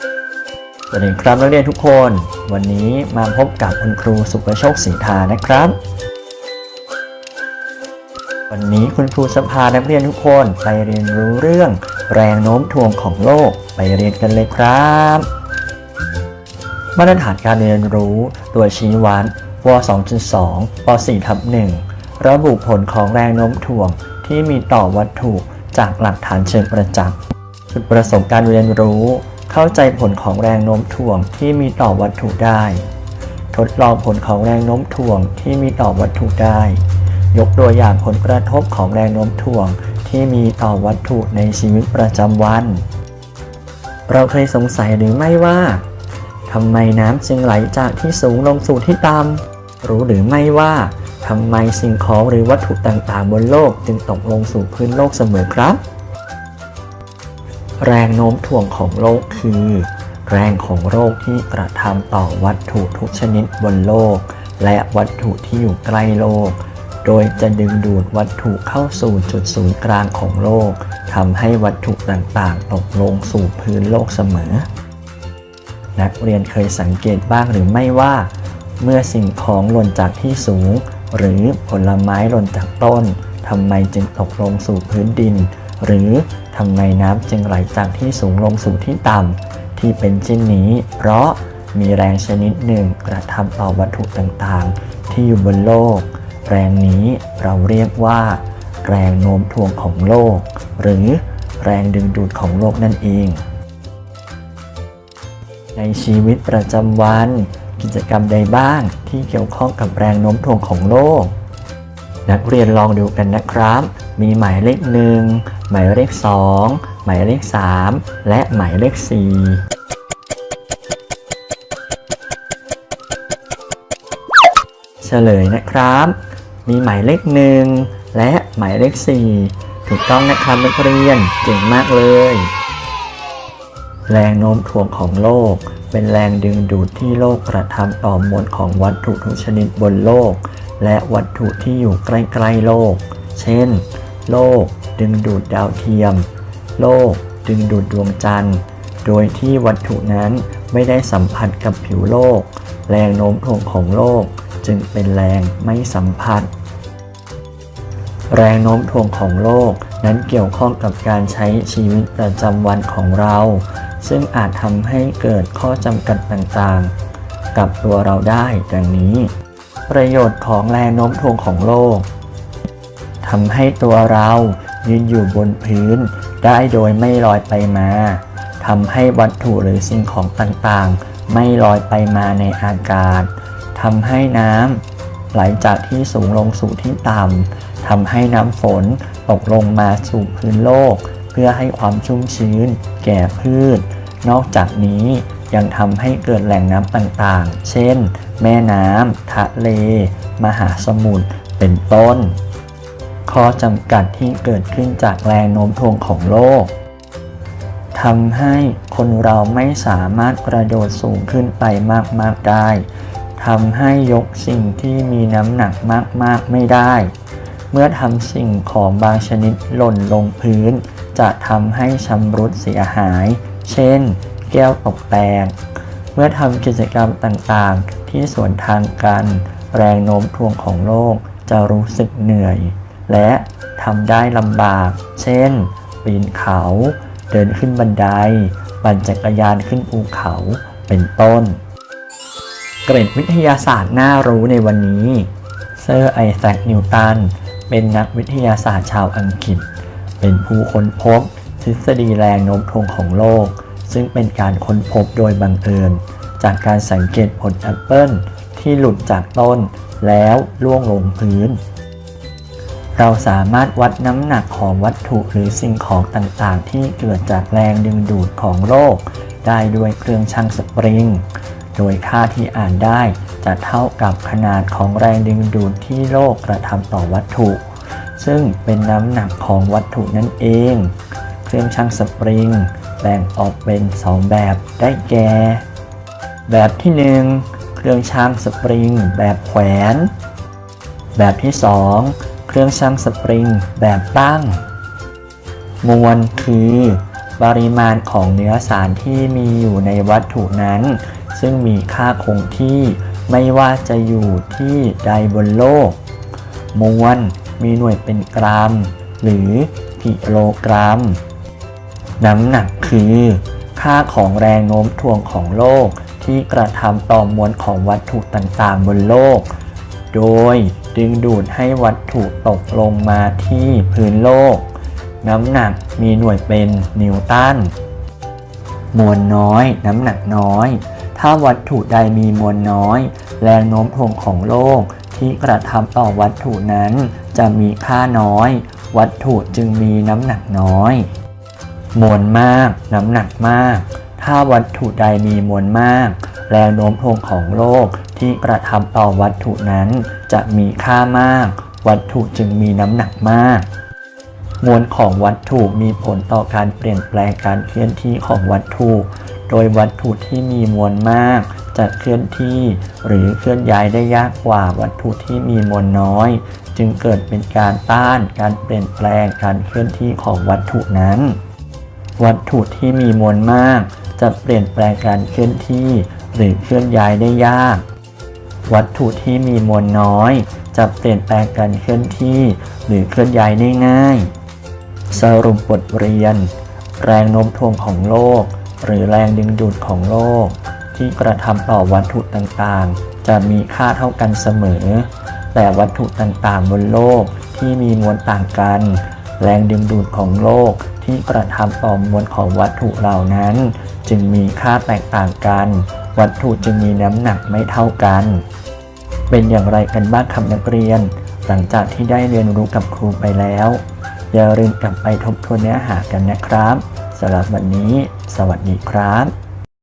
สวัสดีครับนักเรียนทุกคน วันนี้มาพบกับคุณครูสุประโชคศรีทานะครับ วันนี้คุณครูจะพานักเรียนทุกคนไปเรียนรู้เรื่อง แรงโน้มถ่วงของโลกไปเรียนกันเลยครับ มาตรฐานการเรียนรู้ตัวชี้วัดว 2.2 ป 4 ทับ 1 ระบุผลของแรงโน้มถ่วงที่มีต่อวัตถุจากหลักฐานเชิงประจักษ์จุดประสงค์การเรียนรู้ เข้าใจผลของแรงโน้มถ่วงที่มีต่อวัตถุได้ ทดลองผลของแรงโน้มถ่วงที่มีต่อวัตถุได้ ยกตัวอย่างผลกระทบของแรงโน้มถ่วงที่มีต่อวัตถุในชีวิตประจำวัน เราเคยสงสัยหรือไม่ว่าทำไมน้ำจึงไหลจากที่สูงลงสู่ที่ต่ำรู้หรือไม่ว่าทำไมสิ่งของหรือวัตถุต่างๆ บนโลกจึงตกลงสู่พื้นโลกเสมอครับ แรงโน้มถ่วงของโลกคือ แรงของโลกที่กระทำต่อวัตถุทุกชนิดบนโลก และวัตถุที่อยู่ใกล้โลก โดยจะดึงดูดวัตถุเข้าสู่จุดศูนย์กลางของโลกทำให้วัตถุต่างๆ ตกลงสู่พื้นโลกเสมอ นักเรียนเคยสังเกตบ้างหรือไม่ว่า เมื่อสิ่งของหล่นจากที่สูง หรือผลไม้หล่นจากต้นทำไมจึงตกลงสู่พื้นดิน หรือ ทำไมน้ำจึงไหลจากที่สูงลงสู่ที่ต่ำที่เป็นเช่นนี้ เพราะมีแรงชนิดหนึ่งกระทำต่อวัตถุต่างๆ ที่อยู่บนโลก แรงนี้เราเรียกว่า แรงโน้มถ่วงของโลก หรือแรงดึงดูดของโลกนั่นเอง ในชีวิตประจำวัน กิจกรรมใดบ้างที่เกี่ยวข้องกับแรงโน้มถ่วงของโลก นักเรียนลองดูกันนะครับ มีหมายเลขหนึ่ง หมายเลขสองหมายเลขสามและหมายเลขสี่เฉลยนะครับ มีหมายเลขหนึ่งและหมายเลขสี่ถูกต้องนะครับนักเรียนเก่งมากเลย แรงโน้มถ่วงของโลก เป็นแรงดึงดูดที่โลกกระทำต่อมวลของวัตถุทุกชนิดบนโลก และวัตถุที่อยู่ใกล้ๆโลก เช่น โลก ดึงดูดดาวเทียม โลกดึงดูดดวงจันทร์ โดยที่วัตถุนั้นไม่ได้สัมผัสกับผิวโลก แรงโน้มถ่วงของโลกจึงเป็นแรงไม่สัมผัส แรงโน้มถ่วงของโลกนั้นเกี่ยวข้องกับการใช้ชีวิตประจำวันของเรา ซึ่งอาจทำให้เกิดข้อจำกัดต่างๆ กับตัวเราได้ดังนี้ ประโยชน์ของแรงโน้มถ่วงของโลกทำให้ตัวเรา ยืนอยู่บนพื้น ได้โดยไม่ลอยไปมาทำให้วัตถุหรือสิ่งของต่างๆ ไม่ลอยไปมาในอากาศทำให้น้ำไหลจากที่สูงลงสู่ที่ต่ำทำให้น้ำฝนตกลงมาสู่พื้นโลก เพื่อให้ความชุ่มชื้น แก่พืช นอกจากนี้ยังทำให้เกิดแหล่งน้ำต่างๆ เช่น แม่น้ำทะเล มหาสมุทร เป็นต้น ข้อจำกัดที่เกิดขึ้นจากแรงโน้มถ่วงของโลกทำให้คนเราไม่สามารถกระโดดสูงขึ้นไปมาก ๆ ได้ทำให้ยกสิ่งที่มีน้ำหนักมาก ๆ ไม่ได้ เมื่อทำสิ่งของบางชนิดหล่นลงพื้น จะทำให้ชำรุดเสียหาย เช่น แก้วตกแตก เมื่อทำกิจกรรมต่าง ๆ ที่สวนทางกัน แรงโน้มถ่วงของโลกจะรู้สึกเหนื่อย และทำได้ลำบาก เช่น ปีนเขา เดินขึ้นบันได ปั่นจักรยานขึ้นภูเขา เป็นต้น เกร็ดวิทยาศาสตร์น่ารู้ในวันนี้ เซอร์ไอแซค นิวตัน เป็นนักวิทยาศาสตร์ชาวอังกฤษ เป็นผู้ค้นพบทฤษฎีแรงโน้มถ่วงของโลก ซึ่งเป็นการค้นพบโดยบังเอิญ จากการสังเกตผลแอปเปิลที่หลุดจากต้นแล้วล่วงลงพื้น เราสามารถวัดน้ำหนักของวัตถุหรือสิ่งของต่างๆ ที่เกิดจากแรงดึงดูดของโลก ได้ด้วยเครื่องชั่งสปริง โดยค่าที่อ่านได้จะเท่ากับขนาดของแรงดึงดูดที่โลกกระทำต่อวัตถุ ซึ่งเป็นน้ำหนักของวัตถุนั่นเอง เครื่องชั่งสปริงแบ่งออกเป็น 2 แบบได้แก่ แบบที่ 1 เครื่องชั่งสปริง แบบแขวน แบบที่ 2 เครื่องชั่งสปริงแบบตั้ง มวลคือ ปริมาณของเนื้อสารที่มีอยู่ในวัตถุนั้น ซึ่งมีค่าคงที่ไม่ว่าจะอยู่ที่ใดบนโลก มวลมีหน่วยเป็นกรัม หรือกิโลกรัม น้ำหนักคือ ค่าของแรงโน้มถ่วงของโลกที่กระทำต่อมวลของวัตถุต่างๆบนโลก โดย ดึงดูดให้วัตถุตกลงมาที่พื้นโลก น้ำหนักมีหน่วยเป็นนิวตัน มวลน้อย น้ำหนักน้อย ถ้าวัตถุใดมีมวลน้อย แรงโน้มถ่วงของโลกที่กระทำต่อวัตถุนั้นจะมีค่าน้อย วัตถุจึงมีน้ำหนักน้อย มวลมาก น้ำหนักมาก ถ้าวัตถุใดมีมวลมาก แรงโน้มถ่วงของโลก ที่กระทำต่อวัตถุนั้น จะมีค่ามาก วัตถุจึงมีน้ำหนักมาก มวลของวัตถุมีผลต่อการเปลี่ยนแปลงการเคลื่อนที่ของวัตถุ โดยวัตถุที่มีมวลมาก จะเคลื่อนที่หรือเคลื่อนย้ายได้ยากกว่าวัตถุที่มีมวลน้อย จึงเกิดเป็นการต้านการเปลี่ยนแปลงการเคลื่อนที่ของวัตถุนั้น วัตถุที่มีมวลมาก จะเปลี่ยนแปลงการเคลื่อนที่หรือเคลื่อนย้ายได้ยาก วัตถุที่มีมวลน้อย จะเปลี่ยนแปลงการเคลื่อนที่ หรือเคลื่อนย้ายได้ง่าย สรุปบทเรียน แรงโน้มถ่วงของโลก หรือแรงดึงดูดของโลก ที่กระทำต่อวัตถุต่างๆ จะมีค่าเท่ากันเสมอ แต่วัตถุต่างๆบนโลกที่มีมวลต่างกัน แรงดึงดูดของโลกที่กระทำต่อมวลของวัตถุเหล่านั้น จึงมีค่าแตกต่างกัน วัตถุจึงมีน้ำหนักไม่เท่ากัน เป็นอย่างไรกันบ้างคำนักเรียน หลังจากที่ได้เรียนรู้กับครูไปแล้ว อย่าลืมกลับไปทบทวนเนื้อหากันนะครับสำหรับวันนี้ สวัสดีครับ